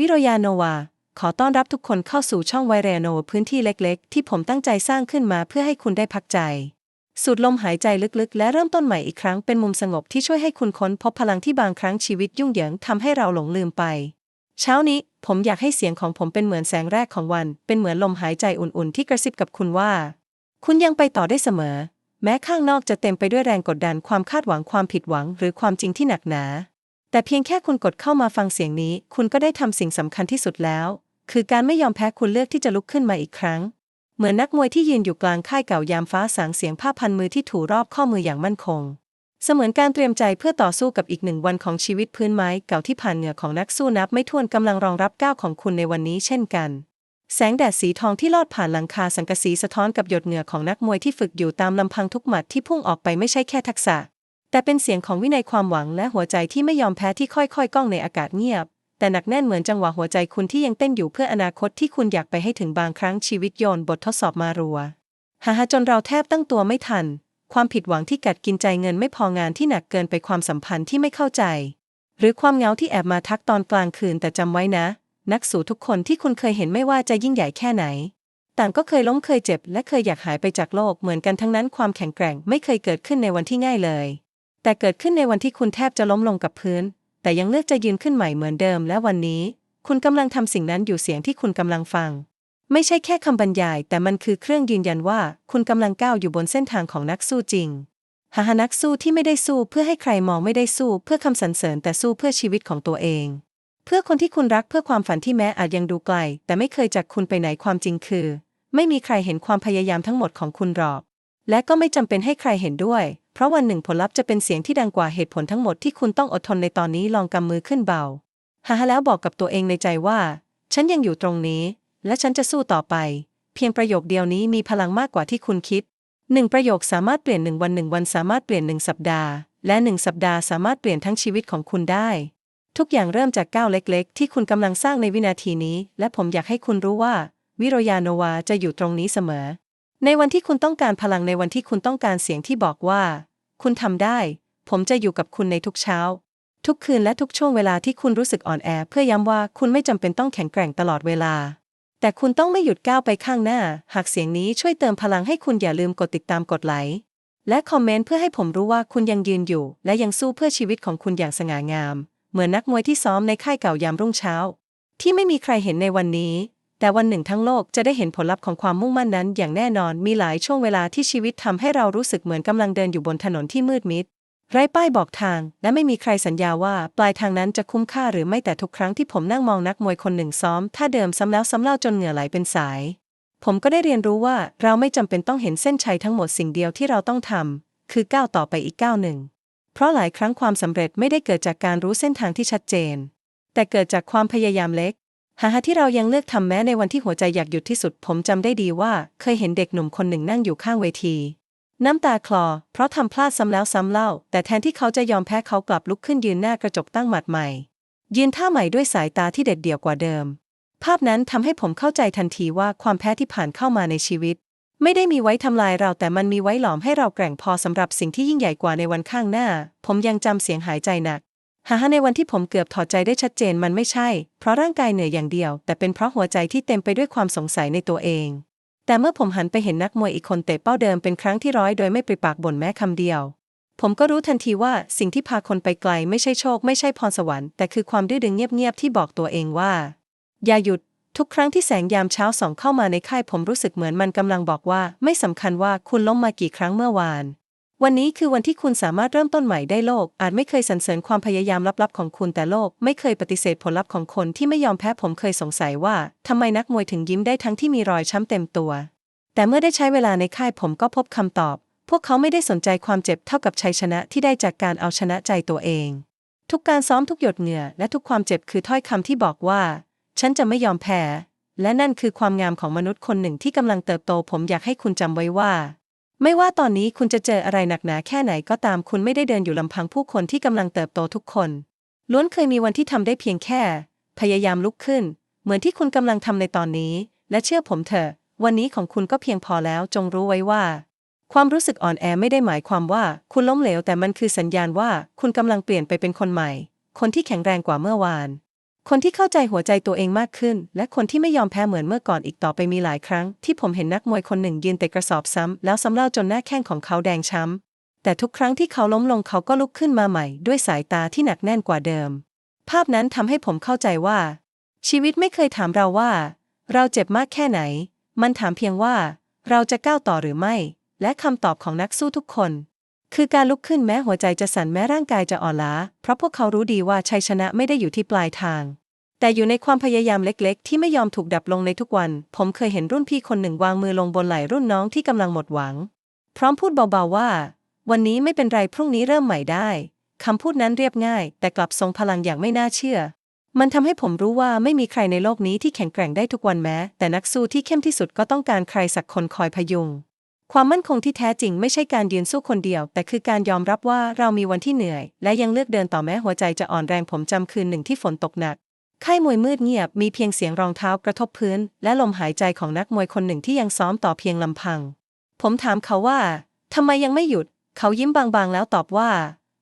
วิโรยาโนวา ขอต้อนรับทุกคนเข้าสู่ช่องไวเรโนพื้นที่เล็กๆ ที่ผมตั้งใจสร้างขึ้นมาเพื่อให้คุณได้พักใจ สูดลมหายใจลึกๆ และเริ่มต้นใหม่อีกครั้งเป็นมุมสงบที่ช่วยให้คุณค้นพบพลังที่บางครั้งชีวิตยุ่งเหยิงทำให้เราหลงลืมไป เช้านี้ผมอยากให้เสียงของผมเป็นเหมือนแสงแรกของวัน เป็นเหมือนลมหายใจอุ่นๆ ที่กระซิบกับคุณว่า คุณยังไปต่อได้เสมอ แม้ข้างนอกจะเต็มไปด้วยแรงกดดันความคาดหวังความผิดหวัง หรือความจริงที่หนักหนา แต่เพียงแค่คุณกดเข้ามาฟังเสียงนี้ คุณก็ได้ทำสิ่งสำคัญที่สุดแล้ว คือการไม่ยอมแพ้คุณเลือกที่จะลุกขึ้นมาอีกครั้ง เหมือนนักมวยที่ยืนอยู่กลางค่ายเก่ายามฟ้าสางเสียงผ้าพันมือที่ถูรอบข้อมืออย่างมั่นคง เสมือนการเตรียมใจเพื่อต่อสู้กับอีกหนึ่งวันของชีวิตพื้นไม้เก่าที่ผ่านเหงื่อของนักสู้นับไม่ถ้วนกำลังรองรับก้าวของคุณในวันนี้เช่นกันแสงแดดสีทองที่ลอดผ่านหลังคาสังกะสีสะท้อนกับหยดเหงื่อของนักมวยที่ฝึกอยู่ตามลำพังทุกหมัดที่พุ่งออกไปไม่ใช่แค่ทักษะ แต่เป็นเสียงของวินัยความหวังและหัวใจที่ไม่ยอมแพ้ที่ค่อยๆก้องในอากาศเงียบ แต่หนักแน่นเหมือนจังหวะหัวใจคุณที่ยังเต้นอยู่เพื่ออนาคตที่คุณอยากไปให้ถึงบางครั้งชีวิตโยนบททดสอบมารัวหาหาจนเราแทบตั้งตัวไม่ทัน ความผิดหวังที่กัดกินใจเงินไม่พองานที่หนักเกินไปความสัมพันธ์ที่ไม่เข้าใจ หรือความเงาที่แอบมาทักตอนกลางคืนแต่จำไว้นะ นักสู้ทุกคนที่คุณเคยเห็นไม่ว่าจะยิ่งใหญ่แค่ไหน ต่างก็เคยล้มเคยเจ็บ และเคยอยากหายไปจากโลกเหมือนกันทั้งนั้นความแข็งแกร่งไม่เคยเกิดขึ้นในวันที่ง่ายเลย แต่เกิดขึ้นในวันที่คุณแทบจะล้มลงกับพื้น แต่ยังเลือกจะยืนขึ้นใหม่เหมือนเดิม และวันนี้ คุณกำลังทำสิ่งนั้นอยู่เสียงที่คุณกำลังฟัง ไม่ใช่แค่คำบรรยาย แต่มันคือเครื่องยืนยันว่า คุณกำลังก้าวอยู่บนเส้นทางของนักสู้จริงหาหานักสู้ที่ไม่ได้สู้เพื่อให้ใครมองไม่ได้สู้เพื่อคำสรรเสริญแต่สู้เพื่อชีวิตของตัวเอง เพื่อคนที่คุณรักเพื่อความฝันที่แม้อาจยังดูไกล แต่ไม่เคยจากคุณไปไหนความจริงคือ ไม่มีใครเห็นความพยายามทั้งหมดของคุณหรอก และก็ไม่จำเป็นให้ใครเห็นด้วย เพราะวันหนึ่งผลลัพธ์จะเป็นเสียงที่ดังกว่าเหตุผลทั้งหมดที่คุณต้องอดทนในตอนนี้ลองกำมือขึ้นเบาหาหาแล้วบอกกับตัวเองในใจว่า ฉันยังอยู่ตรงนี้ และฉันจะสู้ต่อไป เพียงประโยคเดียวนี้มีพลังมากกว่าที่คุณคิดหนึ่งประโยคสามารถเปลี่ยนหนึ่งวันหนึ่งวันสามารถเปลี่ยนหนึ่งสัปดาห์ และหนึ่งสัปดาห์สามารถเปลี่ยนทั้งชีวิตของคุณได้ ทุกอย่างเริ่มจากก้าวเล็กๆ ที่คุณกำลังสร้างในวินาทีนี้ และผมอยากให้คุณรู้ว่า วิโรยาโนวาจะอยู่ตรงนี้เสมอ ในวันที่คุณต้องการพลังในวันที่คุณต้องการเสียงที่บอกว่า คุณทำได้ ผมจะอยู่กับคุณในทุกเช้า ทุกคืนและทุกช่วงเวลาที่คุณรู้สึกอ่อนแอ เพื่อย้ำว่าคุณไม่จำเป็นต้องแข็งแกร่งตลอดเวลา แต่คุณต้องไม่หยุดก้าวไปข้างหน้า หากเสียงนี้ช่วยเติมพลังให้คุณอย่าลืมกดติดตามกดไลค์และคอมเมนต์เพื่อให้ผมรู้ว่าคุณยังยืนอยู่ และยังสู้เพื่อชีวิตของคุณอย่างสง่างาม เหมือนนักมวยที่ซ้อมในค่ายเก่ายามรุ่งเช้า ที่ไม่มีใครเห็นในวันนี้ แต่วันหนึ่งทั้งโลกจะได้เห็นผลลัพธ์ของความมุ่งมั่นนั้น อย่างแน่นอนมีหลายช่วงเวลาที่ชีวิตทำให้เรารู้สึกเหมือนกำลังเดินอยู่บนถนนที่มืดมิด ไร้ป้ายบอกทาง และไม่มีใครสัญญาว่าปลายทางนั้นจะคุ้มค่าหรือไม่แต่ทุกครั้งที่ผมนั่งมองนักมวยคนหนึ่งซ้อมท่าเดิมซ้ำแล้วซ้ำเล่าจนเหงื่อไหลเป็นสาย ผมก็ได้เรียนรู้ว่าเราไม่จำเป็นต้องเห็นเส้นชัยทั้งหมดสิ่งเดียวที่เราต้องทำคือก้าวต่อไปอีกก้าวหนึ่งเพราะหลายครั้งความสำเร็จไม่ได้เกิดจากการรู้เส้นทางที่ชัดเจน แต่เกิดจากความพยายามเล็ก หาที่เรายังเลือกทำแม้ในวันที่หัวใจอยากหยุดที่สุด ผมจำได้ดีว่า เคยเห็นเด็กหนุ่มคนหนึ่งนั่งอยู่ข้างเวที น้ำตาคลอ เพราะทำพลาดซ้ำแล้วซ้ำเล่า แต่แทนที่เขาจะยอมแพ้เขากลับลุกขึ้นยืนหน้ากระจกตั้งหมัดใหม่ ยืนท่าใหม่ด้วยสายตาที่เด็ดเดี่ยวกว่าเดิม ภาพนั้นทำให้ผมเข้าใจทันทีว่าความแพ้ที่ผ่านเข้ามาในชีวิต ไม่ได้มีไว้ทำลายเราแต่มันมีไว้หลอมให้เราแกร่งพอสำหรับสิ่งที่ยิ่งใหญ่กว่าในวันข้างหน้า ผมยังจำเสียงหายใจหนัก หาในวันที่ผมเกือบถอดใจได้ชัดเจนมันไม่ใช่ เพราะร่างกายเหนื่อยอย่างเดียว แต่เป็นเพราะหัวใจที่เต็มไปด้วยความสงสัยในตัวเอง แต่เมื่อผมหันไปเห็นนักมวยอีกคนเตะเป้าเดิมเป็นครั้งที่ร้อยโดยไม่ปริปากบ่นแม้คำเดียว ผมก็รู้ทันทีว่าสิ่งที่พาคนไปไกลไม่ใช่โชคไม่ใช่พรสวรรค์แต่คือความดื้อดึงเงียบๆที่บอกตัวเองว่า อย่าหยุดทุกครั้งที่แสงยามเช้าส่องเข้ามาในค่ายผมรู้สึกเหมือนมันกำลังบอกว่า ไม่สำคัญว่าคุณล้มมากี่ครั้งเมื่อวาน วันนี้คือวันที่คุณสามารถเริ่มต้นใหม่ได้โลก อาจไม่เคยสรรเสริญความพยายามลับๆของคุณแต่โลก ไม่เคยปฏิเสธผลลัพธ์ของคนที่ไม่ยอมแพ้ผมเคยสงสัยว่าทำไมนักมวยถึงยิ้มได้ทั้งที่มีรอยช้ำเต็มตัว แต่เมื่อได้ใช้เวลาในค่ายผมก็พบคำตอบ พวกเขาไม่ได้สนใจความเจ็บเท่ากับชัยชนะที่ได้จากการเอาชนะใจตัวเอง ทุกการซ้อมทุกหยดเหงื่อและทุกความเจ็บคือถ้อยคำที่บอกว่า ฉันจะไม่ยอมแพ้ และนั่นคือความงามของมนุษย์คนหนึ่งที่กำลังเติบโต ผมอยากให้คุณจำไว้ว่า ไม่ว่าตอนนี้คุณจะเจออะไรหนักหนาแค่ไหนก็ตามคุณไม่ได้เดินอยู่ลำพังผู้คนที่กำลังเติบโตทุกคน ล้วนเคยมีวันที่ทำได้เพียงแค่ พยายามลุกขึ้น เหมือนที่คุณกำลังทำในตอนนี้ และเชื่อผมเถอะ วันนี้ของคุณก็เพียงพอแล้วจงรู้ไว้ว่า ความรู้สึกอ่อนแอไม่ได้หมายความว่าคุณล้มเหลวแต่มันคือสัญญาณว่าคุณกำลังเปลี่ยนไปเป็นคนใหม่ คนที่แข็งแรงกว่าเมื่อวาน คนที่เข้าใจหัวใจตัวเองมากขึ้น และคนที่ไม่ยอมแพ้เหมือนเมื่อก่อนอีกต่อไปมีหลายครั้ง ที่ผมเห็นนักมวยคนหนึ่งยืนเตะกระสอบซ้ำแล้วซ้ำเล่าจนหน้าแข้งของเขาแดงช้ำ แต่ทุกครั้งที่เขาล้มลงเขาก็ลุกขึ้นมาใหม่ ด้วยสายตาที่หนักแน่นกว่าเดิม ภาพนั้นทำให้ผมเข้าใจว่า ชีวิตไม่เคยถามเราว่า เราเจ็บมากแค่ไหน มันถามเพียงว่า เราจะก้าวต่อหรือไม่ และคำตอบของนักสู้ทุกคน คือการลุกขึ้นแม้หัวใจจะสั่นแม้ร่างกายจะอ่อนล้า เพราะพวกเขารู้ดีว่าชัยชนะไม่ได้อยู่ที่ปลายทาง แต่อยู่ในความพยายามเล็กๆ ที่ไม่ยอมถูกดับลงในทุกวัน ผมเคยเห็นรุ่นพี่คนหนึ่งวางมือลงบนไหล่รุ่นน้องที่กำลังหมดหวัง พร้อมพูดเบาๆว่า วันนี้ไม่เป็นไรพรุ่งนี้เริ่มใหม่ได้คำพูดนั้นเรียบง่าย แต่กลับทรงพลังอย่างไม่น่าเชื่อ มันทำให้ผมรู้ว่าไม่มีใครในโลกนี้ที่แข็งแกร่งได้ทุกวันแม้ แต่นักสู้ที่เข้มที่สุดก็ต้องการใครสักคนคอยพยุง ความมั่นคงที่แท้จริงไม่ใช่การยืนสู้คนเดียว แต่คือการยอมรับว่าเรามีวันที่เหนื่อย และยังเลือกเดินต่อแม้หัวใจจะอ่อนแรงผมจำคืนหนึ่งที่ฝนตกหนักค่ายมวยมืดเงียบมีเพียงเสียงรองเท้ากระทบพื้น และลมหายใจของนักมวยคนหนึ่งที่ยังซ้อมต่อเพียงลำพัง ผมถามเขาว่าทำไมยังไม่หยุด เขายิ้มบางๆ แล้วตอบว่า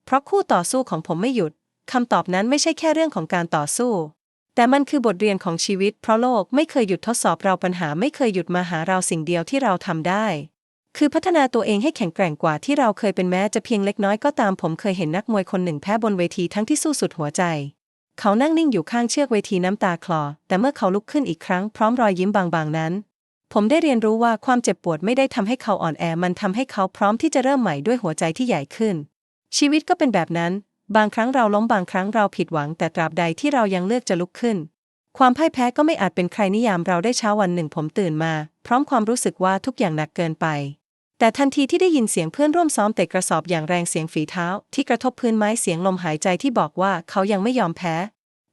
เพราะคู่ต่อสู้ของผมไม่หยุดคำตอบนั้นไม่ใช่แค่เรื่องของการต่อสู้ แต่มันคือบทเรียนของชีวิต เพราะโลกไม่เคยหยุดทดสอบเราปัญหาไม่เคยหยุดมาหาเราสิ่งเดียวที่เราทำได้ คือพัฒนาตัวเองให้แข็งแกร่งกว่าที่เราเคยเป็นแม้จะเพียงเล็กน้อยก็ตามผมเคยเห็นนักมวยคนหนึ่งแพ้บนเวทีทั้งที่สู้สุดหัวใจ เขานั่งนิ่งอยู่ข้างเชือกเวทีน้ำตาคลอ แต่เมื่อเขาลุกขึ้นอีกครั้งพร้อมรอยยิ้มบางๆนั้น ผมได้เรียนรู้ว่าความเจ็บปวดไม่ได้ทำให้เขาอ่อนแอมันทำให้เขาพร้อมที่จะเริ่มใหม่ด้วยหัวใจที่ใหญ่ขึ้น ชีวิตก็เป็นแบบนั้น บางครั้งเราล้มบางครั้งเราผิดหวัง แต่ตราบใดที่เรายังเลือกจะลุกขึ้นความพ่ายแพ้ก็ไม่อาจเป็นใครนิยามเราได้เช้าวันหนึ่งผมตื่นมา พร้อมความรู้สึกว่าทุกอย่างหนักเกินไป แต่ทันทีที่ได้ยินเสียงเพื่อนร่วมซ้อมเตะกระสอบอย่างแรงเสียงฝีเท้า ที่กระทบพื้นไม้เสียงลมหายใจที่บอกว่าเขายังไม่ยอมแพ้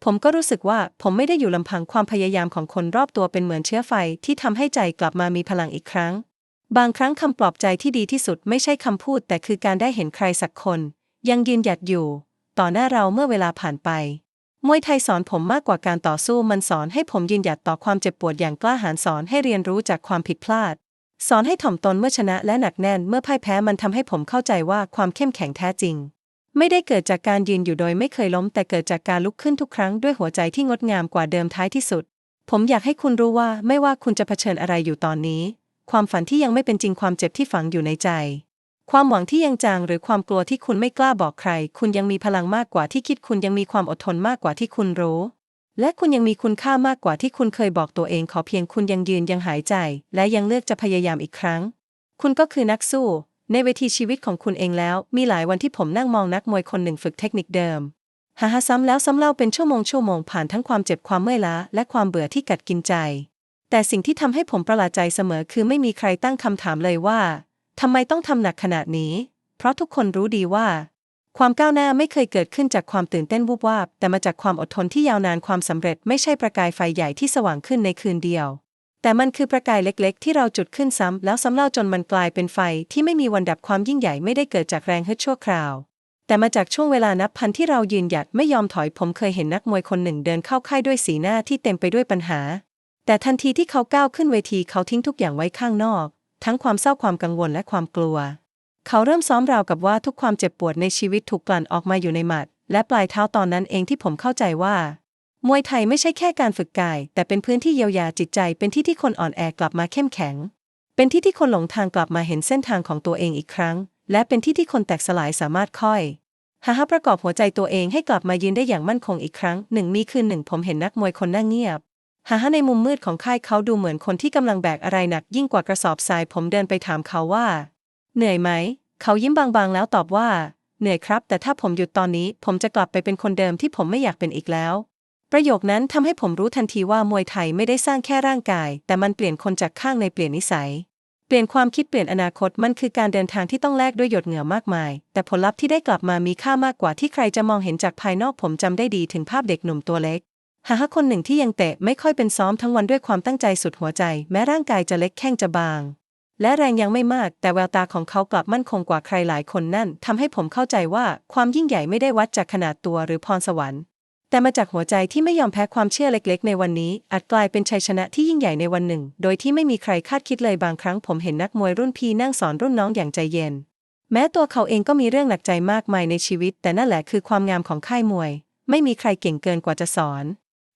ผมก็รู้สึกว่าผมไม่ได้อยู่ลำพังความพยายามของคนรอบตัวเป็นเหมือนเชื้อไฟที่ทำให้ใจกลับมามีพลังอีกครั้ง บางครั้งคำปลอบใจที่ดีที่สุดไม่ใช่คำพูด แต่คือการได้เห็นใครสักคน ยังยืนหยัดอยู่ ต่อหน้าเราเมื่อเวลาผ่านไปมวยไทยสอนผมมากกว่าการต่อสู้มันสอนให้ผมยืนหยัดต่อความเจ็บปวดอย่างกล้าหาญสอนให้เรียนรู้จากความผิดพลาด สอนให้ถ่อมตนเมื่อชนะและหนักแน่นเมื่อพ่ายแพ้มันทำให้ผมเข้าใจว่าความเข้มแข็งแท้จริง ไม่ได้เกิดจากการยืนอยู่โดยไม่เคยล้ม แต่เกิดจากการลุกขึ้นทุกครั้งด้วยหัวใจที่งดงามกว่าเดิมท้ายที่สุด ผมอยากให้คุณรู้ว่าไม่ว่าคุณจะเผชิญอะไรอยู่ตอนนี้ ความฝันที่ยังไม่เป็นจริงความเจ็บที่ฝังอยู่ในใจ ความหวังที่ยังจางหรือความกลัวที่คุณไม่กล้าบอกใคร คุณยังมีพลังมากกว่าที่คิดคุณยังมีความอดทนมากกว่าที่คุณรู้ และคุณยังมีคุณค่ามากกว่าที่คุณเคยบอกตัวเองขอเพียงคุณยังยืนยังหายใจ และยังเลือกจะพยายามอีกครั้ง คุณก็คือนักสู้ ในเวทีชีวิตของคุณเองแล้ว มีหลายวันที่ผมนั่งมองนักมวยคนหนึ่งฝึกเทคนิคเดิมหาหาซ้ำแล้วซ้ำเล่าเป็นชั่วโมงชั่วโมงผ่านทั้งความเจ็บความเมื่อยล้าและความเบื่อที่กัดกินใจ แต่สิ่งที่ทำให้ผมประหลาดใจเสมอคือไม่มีใครตั้งคำถามเลยว่าทำไมต้องทำหนักขนาดนี้ เพราะทุกคนรู้ดีว่า ความก้าวหน้าไม่เคยเกิดขึ้นจากความตื่นเต้นวูบวาบ แต่มาจากความอดทนที่ยาวนานความสำเร็จไม่ใช่ประกายไฟใหญ่ที่สว่างขึ้นในคืนเดียว แต่มันคือประกายเล็กๆ ที่เราจุดขึ้นซ้ำแล้วซ้ำเล่าจนมันกลายเป็นไฟที่ไม่มีวันดับความยิ่งใหญ่ไม่ได้เกิดจากแรงฮึดชั่วคราว แต่มาจากช่วงเวลานับพันที่เรายืนหยัดไม่ยอมถอยผมเคยเห็นนักมวยคนหนึ่งเดินเข้าค่ายด้วยสีหน้าที่เต็มไปด้วยปัญหา แต่ทันทีที่เขาก้าวขึ้นเวทีเขาทิ้งทุกอย่างไว้ข้างนอก ทั้งความเศร้าความกังวลและความกลัว เขาเริ่มซ้อมราวกับว่าทุกความเจ็บปวดในชีวิตถูกกลั่นออกมาอยู่ในหมัด และปลายเท้าตอนนั้นเองที่ผมเข้าใจว่า มวยไทยไม่ใช่แค่การฝึกกาย แต่เป็นพื้นที่เยียวยาจิตใจ เป็นที่ที่คนอ่อนแอกลับมาเข้มแข็ง เป็นที่ที่คนหลงทางกลับมาเห็นเส้นทางของตัวเองอีกครั้ง และเป็นที่ที่คนแตกสลายสามารถค่อยหาประกอบหัวใจตัวเองให้กลับมายืนได้อย่างมั่นคงอีกครั้งหนึ่งมีคืนหนึ่งผมเห็นนักมวยคนนั่งเงียบหาในมุมมืดของค่ายเขาดูเหมือนคนที่กำลังแบกอะไรหนักยิ่งกว่ากระสอบทรายผมเดินไปถามเขาว่า เหนื่อยไหม เขายิ้มบางๆ แล้วตอบว่า เหนื่อยครับ แต่ถ้าผมหยุดตอนนี้ ผมจะกลับไปเป็นคนเดิมที่ผมไม่อยากเป็นอีกแล้ว ประโยคนั้นทำให้ผมรู้ทันทีว่ามวยไทยไม่ได้สร้างแค่ร่างกาย แต่มันเปลี่ยนคนจากข้างในเปลี่ยนนิสัย เปลี่ยนความคิดเปลี่ยนอนาคตมันคือการเดินทางที่ต้องแลกด้วยหยดเหงื่อมากมาย แต่ผลลัพธ์ที่ได้กลับมามีค่ามากกว่าที่ใครจะมองเห็นจากภายนอกผมจำได้ดีถึงภาพเด็กหนุ่มตัวเล็กหาคนหนึ่งที่ยังเตะไม่ค่อยเป็นซ้อมทั้งวันด้วยความตั้งใจสุดหัวใจ แม้ร่างกายจะเล็กแข้งจะบาง และแรงยังไม่มาก แต่แววตาของเขากลับมั่นคงกว่าใครหลายคนนั่นทำให้ผมเข้าใจว่าความยิ่งใหญ่ไม่ได้วัดจากขนาดตัวหรือพรสวรรค์ แต่มาจากหัวใจที่ไม่ยอมแพ้ความเชื่อเล็กๆ ในวันนี้ อาจกลายเป็นชัยชนะที่ยิ่งใหญ่ในวันหนึ่ง โดยที่ไม่มีใครคาดคิดเลยบางครั้งผมเห็นนักมวยรุ่นพี่นั่งสอนรุ่นน้องอย่างใจเย็น แม้ตัวเขาเองก็มีเรื่องหนักใจมากมายในชีวิต แต่นั่นแหละคือความงามของค่ายมวย ไม่มีใครเก่งเกินกว่าจะสอน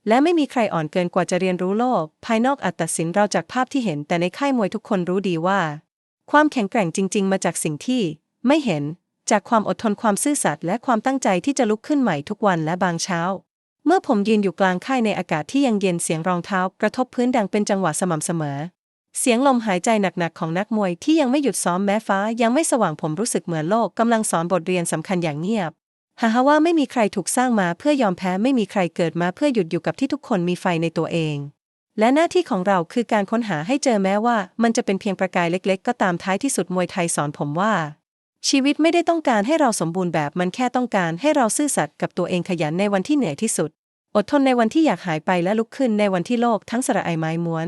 และไม่มีใครอ่อนเกินกว่าจะเรียนรู้โลก ภายนอกอาจตัดสินเราจากภาพที่เห็น แต่ในค่ายมวยทุกคนรู้ดีว่า ความแข็งแกร่งจริง ๆ มาจากสิ่งที่ ไม่เห็น จากความอดทนความซื่อสัตย์และความตั้งใจที่จะลุกขึ้นใหม่ทุกวันและบางเช้า เมื่อผมยืนอยู่กลางค่ายในอากาศที่ยังเย็นเสียงรองเท้ากระทบพื้นดังเป็นจังหวะสม่ำเสมอ เสียงลมหายใจหนักๆของนักมวยที่ยังไม่หยุดซ้อมแม้ฟ้ายังไม่สว่างผมรู้สึกเหมือนโลกกำลังสอนบทเรียนสำคัญอย่างเงียบ หาว่าไม่มีใครถูกสร้างมาเพื่อยอมแพ้ไม่มีใครเกิดมาเพื่อหยุดอยู่กับที่ทุกคนมีไฟในตัวเอง และหน้าที่ของเราคือการค้นหาให้เจอแม้ว่ามันจะเป็นเพียงประกายเล็ก ๆ ก็ตามท้ายที่สุดมวยไทยสอนผมว่า ชีวิตไม่ได้ต้องการให้เราสมบูรณ์แบบมันแค่ต้องการให้เราซื่อสัตย์กับตัวเองขยันในวันที่เหนื่อยที่สุด อดทนในวันที่อยากหายไปและลุกขึ้นในวันที่โลกทั้งสระไอไม้ม้วน